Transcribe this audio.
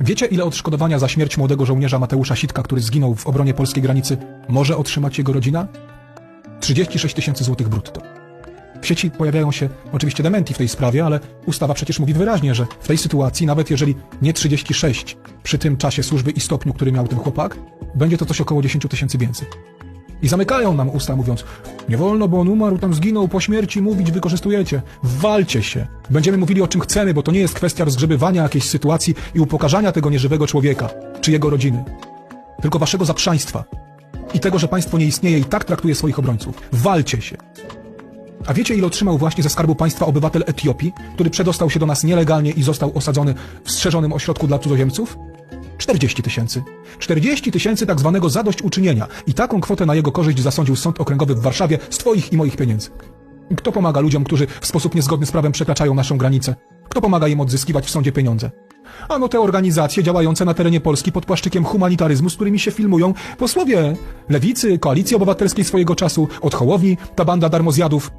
Wiecie, ile odszkodowania za śmierć młodego żołnierza Mateusza Sitka, który zginął w obronie polskiej granicy, może otrzymać jego rodzina? 36 tysięcy złotych brutto. W sieci pojawiają się oczywiście dementi w tej sprawie, ale ustawa przecież mówi wyraźnie, że w tej sytuacji, nawet jeżeli nie 36 przy tym czasie służby i stopniu, który miał ten chłopak, będzie to coś około 10 tysięcy więcej. I zamykają nam usta, mówiąc: Nie wolno, bo on umarł, tam zginął, po śmierci mówić wykorzystujecie. Walcie się. Będziemy mówili o czym chcemy, bo to nie jest kwestia rozgrzebywania jakiejś sytuacji i upokarzania tego nieżywego człowieka czy jego rodziny, tylko waszego zaprzaństwa i tego, że państwo nie istnieje i tak traktuje swoich obrońców. Walcie się. A wiecie, ile otrzymał właśnie ze skarbu państwa obywatel Etiopii, który przedostał się do nas nielegalnie i został osadzony w strzeżonym ośrodku dla cudzoziemców? 40 tysięcy. 40 tysięcy tak zwanego zadośćuczynienia. I taką kwotę na jego korzyść zasądził Sąd Okręgowy w Warszawie z twoich i moich pieniędzy. Kto pomaga ludziom, którzy w sposób niezgodny z prawem przekraczają naszą granicę? Kto pomaga im odzyskiwać w sądzie pieniądze? Ano te organizacje działające na terenie Polski pod płaszczykiem humanitaryzmu, z którymi się filmują posłowie lewicy, koalicji obywatelskiej swojego czasu, od Hołowni, ta banda darmozjadów.